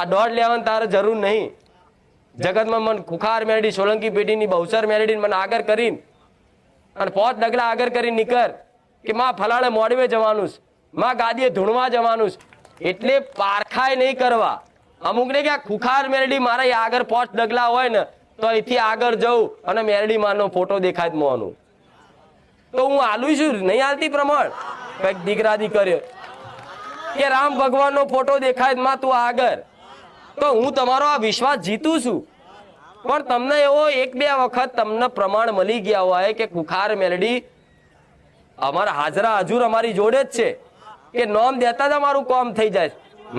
આ દોઢ લેવાની તારે જરૂર નહીં. જગતમાં મને ખુખાર મેરડી, સોલંકી પેઢીની બહુસર મેરડી મને આગળ કરીને અને પોત ડગલા આગળ કરી નીકળ કે માં ફલાણે મોડવે જવાનું છે, માં ગાદીએ ધૂણવા જવાનું છે. એટલે પારખાય નહીં કરવા. અમુકને ક્યાં ખુખાર મેરડી મારા આગળ પોત ડગલા હોય ને, તો અહીંથી આગળ જવું અને મેરડી માનો ફોટો દેખાય મોનું તો હું આલું છું, નહીં હાલતી પ્રમાણ? કંઈક દીકરા દીકરીઓ કે રામ ભગવાનનો ફોટો દેખાયમાં તું આગળ. તો હું તમારો આ વિશ્વાસ જીતું છું. પણ તમને એવો એક બે વખત તમને પ્રમાણ મળી ગયા હોય કે કુખાર મેલડી અમારા હાજરા હજુર અમારી જોડે જ છે કે નોમ દેતા જ અમારું કોમ થઈ જાય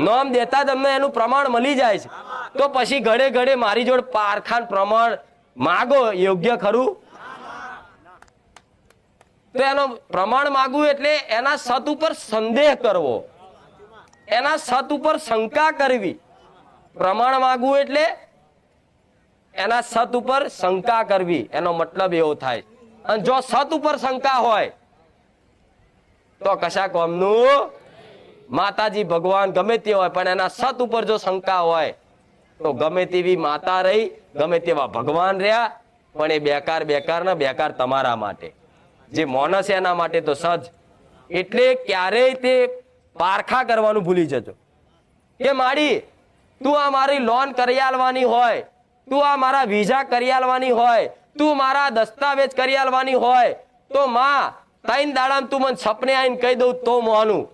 નોમ દેતા જ અમને એનું પ્રમાણ મળી જાય છે. તો પછી ઘડે ઘડે મારી જોડે પારખાન પ્રમાણ માગો યોગ્ય ખરું? તો એનો પ્રમાણ માગવું એટલે એના સત ઉપર સંદેહ કરવો. એના સત ઉપર શંકા કરવી. પ્રમાણ માગવું એટલે એના સત ઉપર શંકા કરવી. એનો મતલબ એવો થાય. અને જો સત ઉપર શંકા હોય, તો કશા કોમનું? માતાજી ભગવાન ગમે તે હોય, પણ એના સત ઉપર જો શંકા હોય, તો ગમે તેવી માતા રહી, ગમે તેવા ભગવાન રહ્યા, પણ એ બેકાર બેકાર ને, બેકાર તમારા માટે. જે મોનસ એના માટે તો સજ. એટલે ક્યારેય તે પારખા કરવાનું ભૂલી જજો. કે માડી તું આ મારી લોન કરી હોય. તું આ મારા વિઝા કરી હોય. તું મારા દસ્તાવેજ કરી હોય. તો માં, ત્રણ દાડામ તું મને સપને આવીને કહી દઉં તો મોનું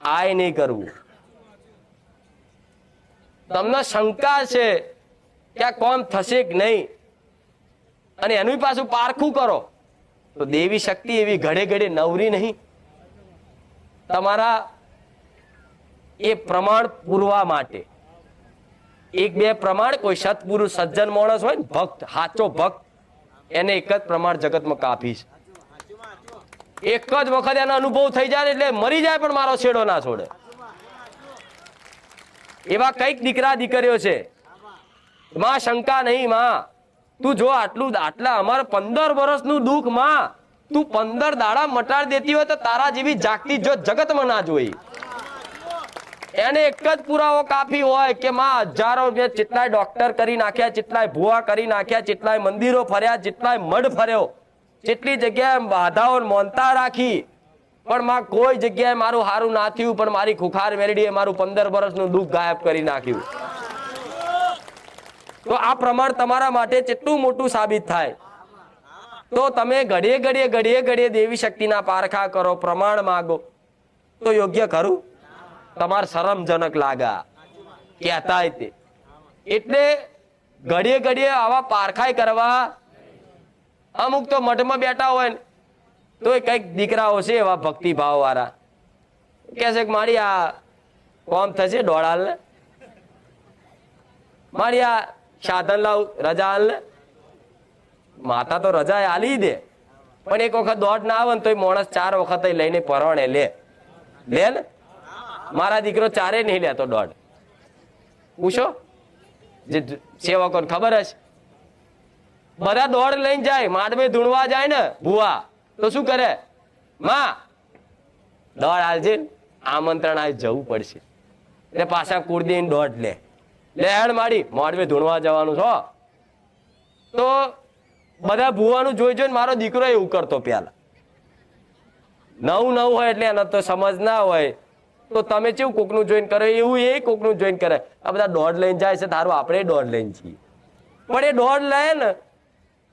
આય નહીં કરવું. તમને શંકા છે કે આ કોમ થશે કે નહીં? અને એનું પાછું પારખું કરો. તો દેવી શક્તિ એવી ઘડે ઘડે નવરી નહીં. તમારા એ પ્રમાણ પૂરવા માટે. એક બે પ્રમાણ, કોઈ સત્પુરુષ સજ્જન માણસ હોય ને, ભક્ત, સાચો ભક્ત, એને એક જ પ્રમાણ જગતમાં કાપીશ એક જ વખત એનો અનુભવ થઈ જાય એટલે મરી જાય પણ મારો છેડો ના છોડે. એવા કંઈક દીકરા, દીકરીઓ છે. માં શંકા નહીં, માં. તું જો આટલું, આટલા અમારે પંદર વર્ષનું દુઃખ, માં. તું પંદર દાડા મટાડ દેતી હોય તો તારા જેવી જાગતી જો જગતમાં ના જોઈ. એને એક જ પુરાવો કાફી હોય કે માં હજારો મેં જેટલાય ડોક્ટર કરી નાખ્યા જેટલાય ભુવા કરી નાખ્યા જેટલાય મંદિરો ફર્યા જેટલાય મઢ ફર્યો. જેટલી જગ્યાએ બાધાઓ મોનતા રાખી. પણ માં કોઈ જગ્યાએ મારું હારું ના થયું, પણ મારી ખુખાર મેરડીએ મારું પંદર વર્ષનું દુઃખ ગાયબ કરી નાખ્યું. તો આ પ્રમાણ તમારા માટે કેટલું મોટું સાબિત થાય. તો તમે ઘડીએ ઘડીએ ઘડીએ ઘડીએ દેવી શક્તિના પારખા કરો, પ્રમાણ માગો. તો યોગ્ય ખરું? તમારે શરમજનક લાગા. કહેતા તે. એટલે ઘડીએ ઘડીએ આવા પારખાઈ કરવા અમુક તો મઠમાં બેઠા હોય ને તો કંઈક દીકરાઓ છે એવા ભક્તિભાવ વાળા કે છે કે મારી આ કોમ થશે દોડાલ ને મારી આ સાધન લાવ રજા હાલ ને માતા તો રજા આલી દે. પણ એક વખત દોડ ના આવે ને તો માણસ ચાર વખત લઈને પરણે લે. લે ને? મારા દીકરો ચારે નહીં લેતો દોઢ. પૂછો? જે સેવકોને ખબર હશે બધા દોડ લઈને જાય માડમે ધૂણવા જાય ને, ભુવા. તો શું કરે? માં દોડ હાલજે, આમંત્રણ આવી જવું પડશે. એટલે પાછા કુળદીને દોઢ લે. લે હેડ માડી મોડવે ધૂણવા જવાનું છો. તો બધા ભૂવાનું જોઈ જોઈને મારો દીકરો એવું કરતો પેલા. નવું નવું હોય એટલે એને તો સમજ ના હોય. તો તમે કેવું કોકનું જોઈન કરે, એવું એ કોકનું જોઈન કરે. આ બધા દોડ લઈને જાય છે તારું આપણે દોડ લઈને છીએ. પણ એ દોડ લે ને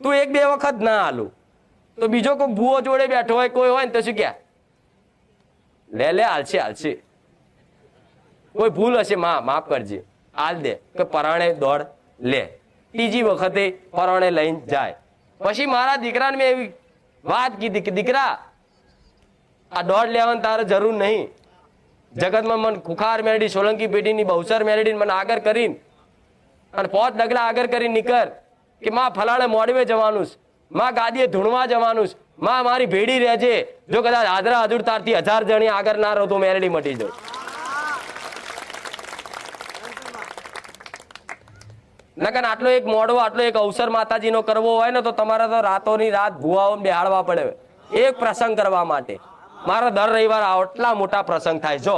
તું એક બે વખત ના હાલું. તો બીજો કોઈ ભૂવો જોડે બેઠો હોય, કોઈ હોય ને તો શું કે? લે લે, હાલશે હાલશે. કોઈ ભૂલ હશે, મા, માફ કરજે. હાલ દે, કે પરાણે દોડ લે. ત્રીજી વખતે પરાણે લઈને જાય. પછી મારા દીકરાને મેં એવી વાત કીધી કે, દીકરા, આ દોડ લેવાની તારે જરૂર નહીં. જગતમાં મને ખુખાર મેળડી સોલંકી પેઢીની બહુસર મેરડી મને આગળ કરીને અને પોત ડગલા આગળ કરીને નીકળ કે માં ફલાણે મોડવે જવાનું છે, માં ગાદીએ ધૂણવા જવાનું છે, માં મારી ભેડી રહેજે. જો કદાચ આદરા હજુર તારથી હજાર જણી આગળ ના રહો તો મેરડી મટી જાઉં નકન આટલો એક મોડવો, આટલો એક અવસર માતાજીનો કરવો હોય ને તો તમારે તો રાતોની રાત ભુવાઓ બેહાડવા પડે. એક પ્રસંગ કરવા માટે. મારા દર રવિવાર આટલા મોટા પ્રસંગ થાય જો.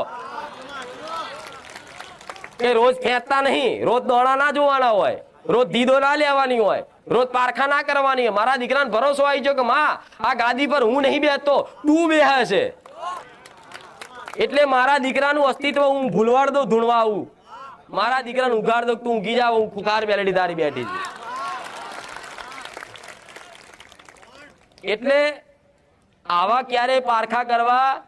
કે રોજ ખેંચતા નહીં, રોજ દોડા ના જોવાના હોય, રોજ દીદો ના લેવાની હોય, રોજ પારખા ના કરવાની હોય. મારા દીકરાને ભરોસો આવી ગયો કે માં, આ ગાદી પર હું નહીં બેસતો, તું બેહે છે એટલે મારા દીકરાનું અસ્તિત્વ હું ભૂલવાડ દઉં, ધૂણવા આવું. મારા દીકરાને ઉઘાડ દઉં તું ઊંઘી જાવ, હું ખુખાર બેલડી તારી બેઠી છું. એટલે આવા ક્યારે પારખા કરવા?